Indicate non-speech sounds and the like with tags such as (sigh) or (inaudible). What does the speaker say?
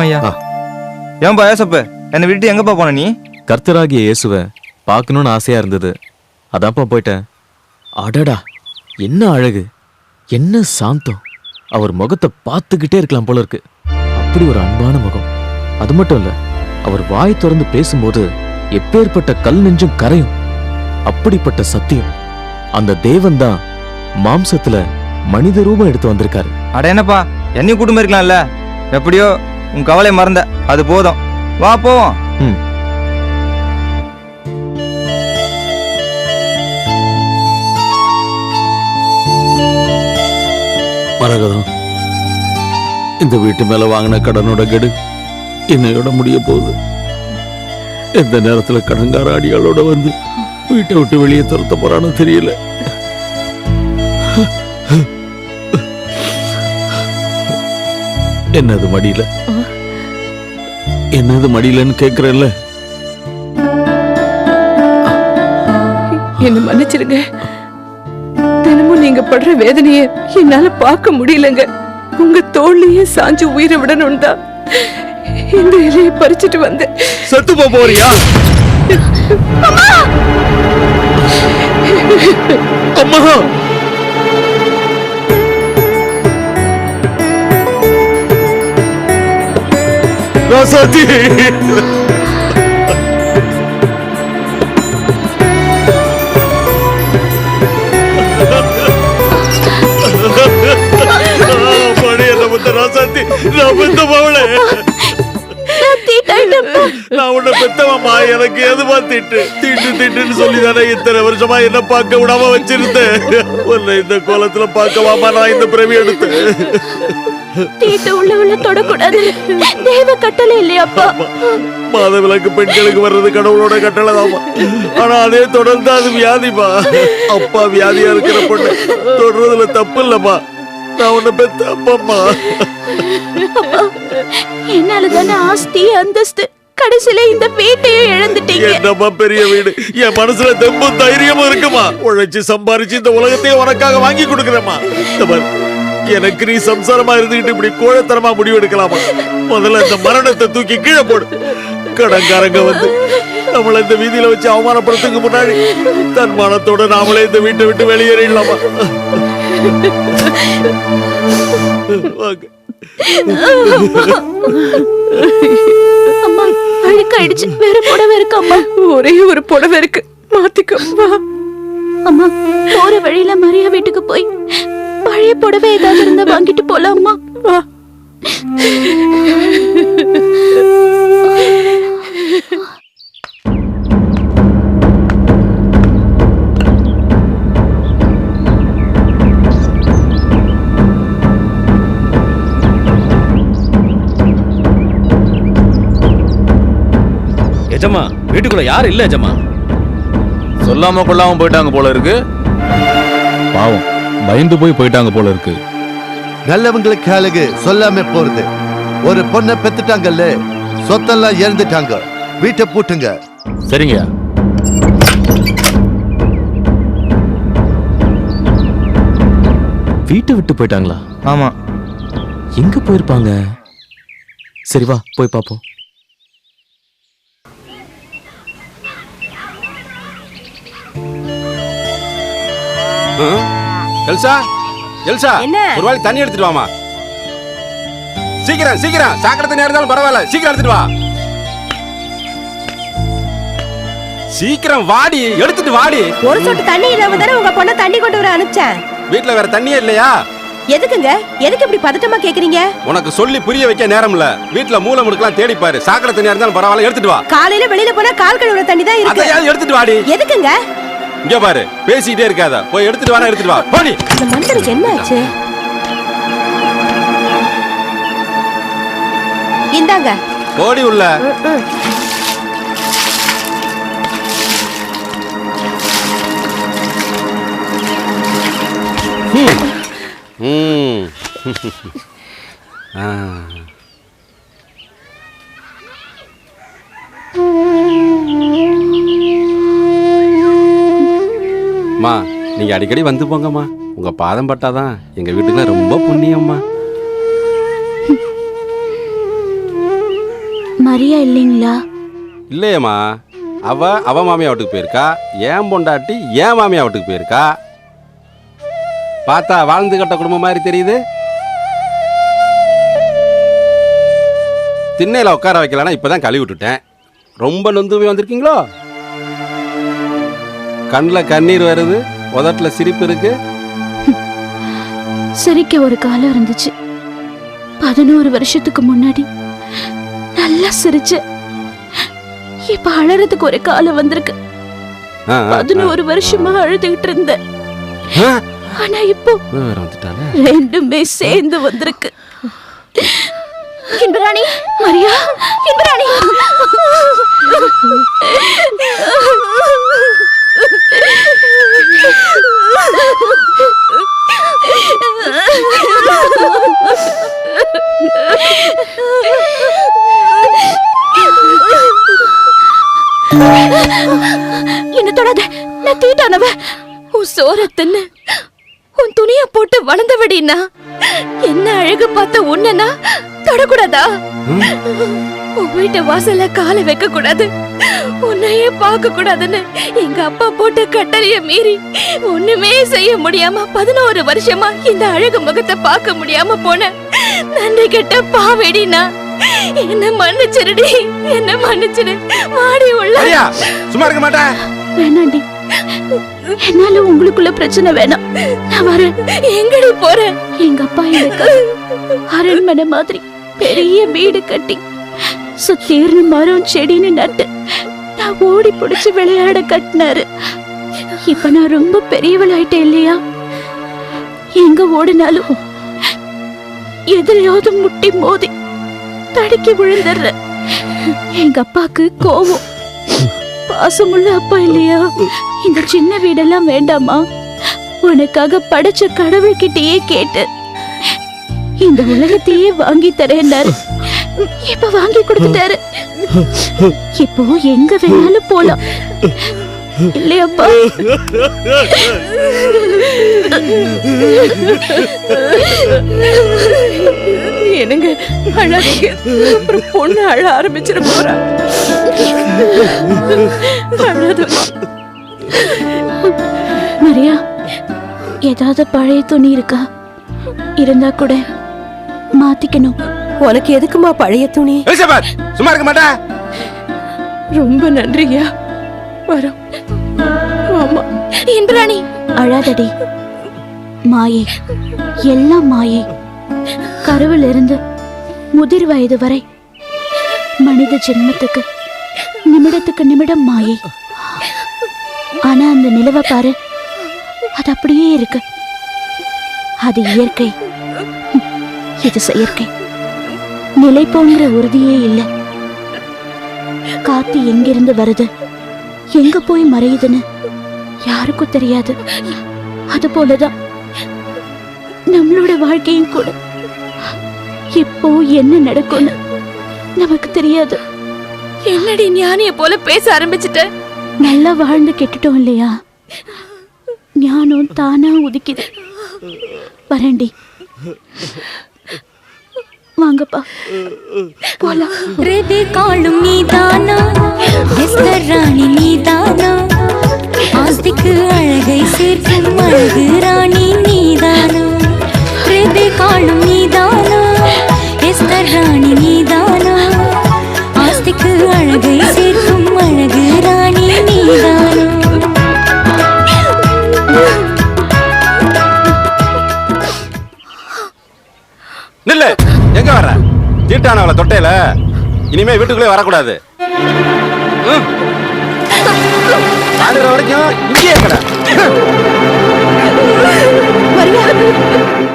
ஐயா. ஏன்பா ஏசப்ப? என்னை விட்டு எங்கப்பா போன நீ? கர்த்தராகிய இயேசுவை பார்க்கணும்னு ஆசையா இருந்தது. அதான்ப்பா போயிட்டேன். அடடா என்ன அழகு. என்ன சாந்தம். அவர் முகத்தை பார்த்துக்கிட்டே இருக்கலாம் போல இருக்கு. அப்படி ஒரு அன்பான முகம். அது மட்டும் இல்ல அவர் வாய் திறந்து பேசும்போது எப்பேற்பட்ட கல் நெஞ்சும் கரையும். அப்படிப்பட்ட சத்தியம். அந்த தேவன் தான் மாம்சத்துல மனித ரூபம் எடுத்து வந்திருக்காரு. அட என்னப்பா என்னையும் கூட்டு இருக்கலாம்ல எப்படியோ உன் கவலை மறந்த அது போதும். வா போவோம். ம். மரகதம் இந்த வீட்டு மேல வாங்கின கடனோட கெடு என்னையோட முடிய போகுது. எந்த நேரத்துல கடன்கார அடிகளோட வந்து வீட்டை விட்டு வெளியே துரத்த போறானோ தெரியல. என்னது மடியில? என்னது மடியிலன்னு கேக்குறேன்ல. என்ன மன்னிச்சிருங்க தினமும் நீங்க படுற வேதனைய என்னால பார்க்க முடியலங்க. உங்க தோல்லையே சாஞ்சு உயிரை விடணும் தான் இந்த இலையை பறிச்சுட்டு வந்தேன். செத்து போறியா? அம்மா! ராசாத்தி மணி என்ன முத்த ராசாத்தி நான் பெத்த மவளே நான் உன்னை பெத்தவம்மா எனக்கு எதுமா திட்டு? திட்டு திட்டுன்னு சொல்லி தானே இத்தனை வருஷமா என்ன பார்க்க விடாம வச்சிருந்தேன். உன்னை இந்த கோலத்துல பார்க்கவாமா நான் இந்த பிறவி எடுத்தேன். தீட்டு உள்ள உள்ள தொடக்கூடாது. தேவ கட்டளை இல்லையாப்பா மாதவிலக்கு பெண்களுக்கு வர்றது கடவுளோட கட்டளை ஆனா அதே தொடர்ந்து அது வியாதிமா அப்பா வியாதியா இருக்கிற பொண்ணு. தொடர்றதுல தப்பு நான் உன்னை பெத்த அப்பம்மா. என்னால தானே ஆஸ்தி அந்தஸ்து கடைசியில இந்த வீட்டையும் இழந்துட்டீங்க. என்னம்மா பெரிய வீடு? என் மனசுல தெம்பும் தைரியமும் இருக்குமா? உழைச்சு சம்பாரிச்சு இந்த உலகத்தையே உனக்காக வாங்கி கொடுக்குறேம்மா. எனக்கு நீ சம்சாரமா இருந்துகிட்டு இப்படி கோழத்தனமா முடிவெடுக்கலாமா? முதல்ல இந்த மரணத்தை தூக்கி கீழே போடு. கடன்காரங்க வந்து நம்மள இந்த வீதியில வச்சு அவமானப்படுறதுக்கு முன்னாடி தன் மானத்தோட நாமளே இந்த வீட்டை விட்டு வெளியேறிடலாமா? வாங்க. அம்மா அழுக்காயிடுச்சு வேற புடவை இருக்கு அம்மா. ஒரே ஒரு புடவை இருக்கு. மாத்திக்கோ அம்மா போற வழியில மரியா வீட்டுக்கு போய் பழைய புடவை ஏதாவது இருந்தா வாங்கிட்டு போலாமா? எஜமா வீட்டுக்குள்ள யாரும் இல்ல எஜமா? சொல்லாம கொள்ளாம போயிட்டாங்க போல இருக்கு. பாவம். பயந்து போய் போயிட்டாங்க போல இருக்கு. நல்லவங்களுக்கு அழகு சொல்லாம போறது. ஒரு பொண்ணை பெத்துட்டாங்கல்ல சொத்தெல்லாம் இழந்துட்டாங்க. வீட்டை பூட்டுங்க. சரிங்க. வீட்டை விட்டு போயிட்டாங்களா? ஆமா. எங்க போயிருப்பாங்க? சரி வா போய் பாப்போம். எல்சா எல்சா ஒரு வாளி தண்ணி எடுத்துட்டு வாமா சீக்கிரம் சீக்கிரம். சாக்கடை தண்ணி இருந்தாலும் பரவாயில்ல. சீக்கிரம் எடுத்துட்டு வா. சீக்கிரம் வாடி எடுத்துட்டு வாடி. ஒரு சொட்டு தண்ணி இல்லாம தானே உங்க பொண்ணை தண்ணி கொண்டு வர அனுப்பிச்சேன். வீட்ல வேற தண்ணியே இல்லையா? எதுக்குங்க? எதுக்கு இப்படி பதட்டமா கேக்குறீங்க? உனக்கு சொல்லி புரிய வைக்க நேரம் இல்ல. வீட்ல மூளை முடுக்கலாம் தேடி பாரு. சாக்கடை தண்ணியா இருந்தாலும் பரவாயில்ல எடுத்துட்டு வா. காலையில வெளியில போனா கால் கழுவுற தண்ணி தான் இருக்கு. அதையாவது எடுத்துட்டு வாடி. எதுக்குங்க? இங்க பாரு பேசிக்கிட்டே இருக்காத. போய் எடுத்துட்டு வானா எடுத்துட்டு வா. போடி. இந்த மனுஷனுக்கு என்ன ஆச்சு? இந்தாங்க. போடி உள்ள. ஆ. அம்மா நீங்க அடிக்கடி வந்து போங்கம்மா. உங்க பாதம் பட்டாதான் எங்க வீட்டுக்குலாம் ரொம்ப புண்ணியம்மா. மரியா இல்லைங்களா? இல்லையேம்மா. அவ அவ மாமியா வீட்டுக்கு போயிருக்கா. ஏன் பொண்டாட்டி ஏன் மாமியா வீட்டுக்கு போயிருக்கா? பார்த்தா வாழ்ந்து கட்ட குடும்பம் மாதிரி தெரியுது. திண்ணையில உட்கார வைக்கலன்னா இப்பதான் கழுவி விட்டுட்டேன். ரொம்ப நொந்து போய் வந்திருக்கீங்களோ? கண்ணில் கண்ணீர் வருது உதட்டுல சிரிப்பு இருக்கு. சிரிக்க ஒரு காலம் இருந்துச்சு. பதினோரு வருஷத்துக்கு முன்னாடி நல்லா சிரிச்ச இப்ப அழறதுக்கு ஒரு காலம் வந்திருக்கு. பதினோரு வருஷமா அழுதுகிட்டு இருந்தேன். ஆனா இப்போ. ரெண்டுமே சேர்ந்து வந்திருக்கு. இன்பராணி மரியா? இன்பராணி. (laughs) என்ன தொடாத. நான் தீட்டானவ. உன் சோற தின்னு உன் துணிய போட்டு வளர்ந்தவடின்னா. என்ன அழகு பார்த்த உன்னனா தொடக்கூடாதா? உன் வீட்டு வாசல்ல காலை வைக்க கூடாது உன்னையே பார்க்க கூடாதுன்னு எங்க அப்பா போட்ட கட்டளைய மீறி ஒண்ணுமே செய்ய முடியாம பதினோரு வருஷமா இந்த அழகு முகத்தை பார்க்க முடியாம போன நன்றி கெட்ட பாவேடினா என்ன மன்னிச்சிருடி என்ன மன்னிச்சிடு மாடி உள்ள ஐயா சும்மா இருக்க மாட்டேன். வேணாண்டி. என்னால உங்களுக்குள்ள பிரச்சனை வேணாம். நான் வரேன். எங்கடி போறேன் எங்க அப்பா எனக்கு அரண்மனை மாதிரி பெரிய வீடு கட்டி சுத்தீர்னு மரம் செடின்னு நட்டு நான் ஓடி பிடிச்சு விளையாட கட்டினாரு. இப்ப நான் ரொம்ப பெரியவளாயிட்டேன் இல்லையா? எங்க ஓடினாலும் எதிரையாவது முட்டி மோதி தடுக்கி விழுந்துடுற எங்க அப்பாக்கு கோவம். பாசமுள்ள அப்பா இல்லையா? இந்த சின்ன வீடெல்லாம் வேண்டாமா? உனக்காக படைச்ச கடவுள்கிட்டயே கேட்டு இந்த உலகத்தையே வாங்கி தரேன்னாரு. இப்ப வாங்கி கொடுத்துட்டாரு. இப்போ எங்க வேணாலும் போலாம். இல்லையாப்பா என்னங்க அழாதீங்க அப்புறம் பொண்ணு அழ ஆரம்பிச்சிட போறா. அழாதம்மா. மரியா ஏதாவது பழைய துணி இருக்கா? இருந்தா கூட மாத்திக்கணும். உனக்கு எதுக்குமா பழைய துணி? எலிசபெத் சும்மா இருக்க மாட்டேன். ரொம்ப நன்றியா வரோம் ஆமா. இந்திராணி அழாதடி. மாயை எல்லாம் மாயை. கருவில் இருந்து முதிர் வயது வரை மனித ஜென்மத்துக்கு நிமிடத்துக்கு நிமிடம் மாயை. ஆனா அந்த நிலவை பாரு அது அப்படியே இருக்கு. அது இயற்கை. இது செயற்கை. நிலைப்போங்கிற உறுதியே இல்லை. காத்து எங்கிருந்து வருது? எங்க போய் மறையுதுன்னு? யாருக்கும் தெரியாது. அது போலதான். நம்மளோட வாழ்க்கையும் கூட. இப்போ என்ன நடக்கும்னு நமக்கு தெரியாது. என்னடி ஞானிய போல பேச ஆரம்பிச்சிட்ட? நல்லா வாழ்ந்து கெட்டுட்டோம் இல்லையா? ஞானம் தானா உதிக்குது. வரேன்டி. வாங்கப்பா. போலாம். ஹிருதி காளும் நீதானா? எஸ்தர் ராணி நீதானா? தீட்டானவளை தொட்டையில இனிமே வீட்டுக்குள்ளே வரக்கூடாது. வரைக்கும் இங்கேயே கடை